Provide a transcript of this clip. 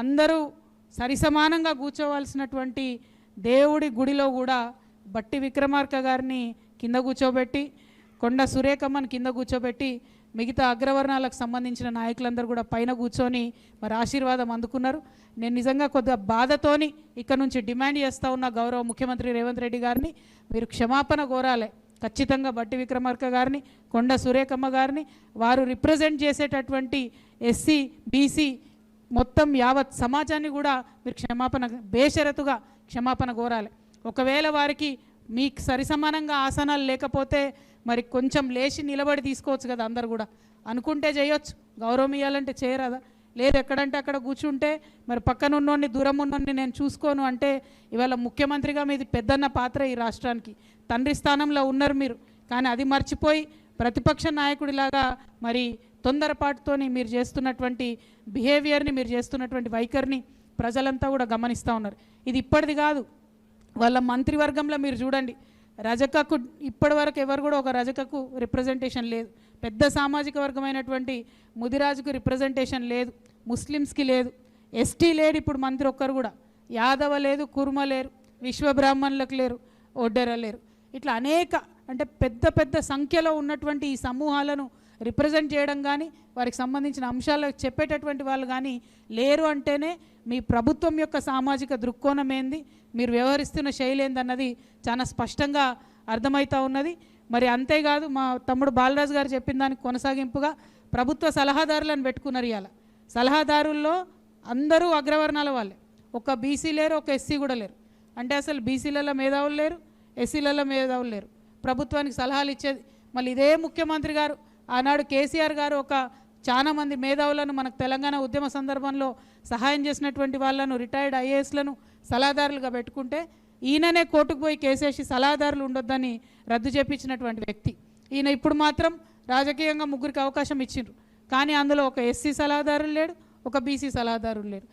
అందరూ సరిసమానంగా కూర్చోవలసినటువంటి దేవుడి గుడిలో కూడా బట్టి విక్రమార్క గారిని కింద కూర్చోబెట్టి కొండ సురేఖమ్మని కింద కూర్చోబెట్టి మిగతా అగ్రవర్ణాలకు సంబంధించిన నాయకులందరూ కూడా పైన కూర్చొని మరి ఆశీర్వాదం అందుకున్నారు. నేను నిజంగా కొద్దిగా బాధతోని ఇక్కడ నుంచి డిమాండ్ చేస్తూ ఉన్న గౌరవ ముఖ్యమంత్రి రేవంత్ రెడ్డి గారిని మీరు క్షమాపణ కోరాలి. ఖచ్చితంగా బట్టి విక్రమార్క గారిని కొండ సురేఖమ్మ గారిని వారు రిప్రజెంట్ చేసేటటువంటి ఎస్సీ బీసీ మొత్తం యావత్ సమాజాన్ని కూడా మీరు క్షమాపణ బేషరతుగా క్షమాపణ కోరాలి. ఒకవేళ వారికి మీకు సరిసమానంగా ఆసనాలు లేకపోతే మరి కొంచెం లేచి నిలబడి తీసుకోవచ్చు కదా అందరు కూడా. అనుకుంటే చేయొచ్చు. గౌరవం ఇవ్వాలంటే చేయరాదా? లేదు ఎక్కడంటే అక్కడ కూర్చుంటే మరి పక్కన ఉన్నోడిని దూరం ఉన్నోడిని నేను చూసుకోను అంటే ఇవాళ ముఖ్యమంత్రిగా మీది పెద్దన్న పాత్ర ఈ రాష్ట్రానికి. తండ్రి స్థానంలో ఉన్నారు మీరు. కానీ అది మర్చిపోయి ప్రతిపక్ష నాయకుడిలాగా మరి తొందరపాటుతోని మీరు చేస్తున్నటువంటి బిహేవియర్ని మీరు చేస్తున్నటువంటి వైఖరిని ప్రజలంతా కూడా గమనిస్తూ ఉన్నారు. ఇది ఇప్పటిది కాదు. వాళ్ళ మంత్రివర్గంలో మీరు చూడండి. రజకకు ఇప్పటి వరకు ఎవరు కూడా ఒక రజకకు రిప్రజెంటేషన్ లేదు. పెద్ద సామాజిక వర్గమైనటువంటి ముదిరాజుకు రిప్రజెంటేషన్ లేదు. ముస్లిమ్స్కి లేదు. ఎస్టీ లేడు ఇప్పుడు మంత్రి ఒక్కరు కూడా. యాదవ లేదు కుర్మ లేరు విశ్వబ్రాహ్మణులకు లేరు ఒడ్డెర లేరు. ఇట్లా అనేక అంటే పెద్ద పెద్ద సంఖ్యలో ఉన్నటువంటి ఈ సమూహాలను రిప్రజెంట్ చేయడం కానీ వారికి సంబంధించిన అంశాలు చెప్పేటటువంటి వాళ్ళు కానీ లేరు అంటేనే మీ ప్రభుత్వం యొక్క సామాజిక దృక్కోణం ఏంది మీరు వ్యవహరిస్తున్న శైలి ఏందన్నది చాలా స్పష్టంగా అర్థమవుతూ ఉన్నది. మరి అంతేకాదు మా తమ్ముడు బాలరాజు గారు చెప్పిన దానికి కొనసాగింపుగా ప్రభుత్వ సలహాదారులను పెట్టుకున్నారు ఇవాళ సలహాదారుల్లో అందరూ అగ్రవర్ణాల వాళ్ళే. ఒక బీసీ లేరు ఒక ఎస్సీ కూడా లేరు. అంటే అసలు బీసీలలో మేధావులు లేరు ఎస్సీలలో మేధావులు లేరు. ప్రభుత్వానికి సలహాలు ఇచ్చేది మళ్ళీ ఇదే ముఖ్యమంత్రి గారు. ఆనాడు కేసీఆర్ గారు ఒక చాలా మంది మేధావులను మనకు తెలంగాణ ఉద్యమ సందర్భంలో సహాయం చేసినటువంటి వాళ్ళను రిటైర్డ్ ఐఏఎస్లను సలహాదారులుగా పెట్టుకుంటే ఈయననే కోర్టుకు పోయి కేసేసి సలహాదారులు ఉండొద్దని రద్దు చేపించినటువంటి వ్యక్తి. ఈయన ఇప్పుడు మాత్రం రాజకీయంగా ముగ్గురికి అవకాశం ఇచ్చిండ్రు. కానీ అందులో ఒక ఎస్సీ సలహాదారులు లేడు ఒక బీసీ సలహాదారులు లేరు.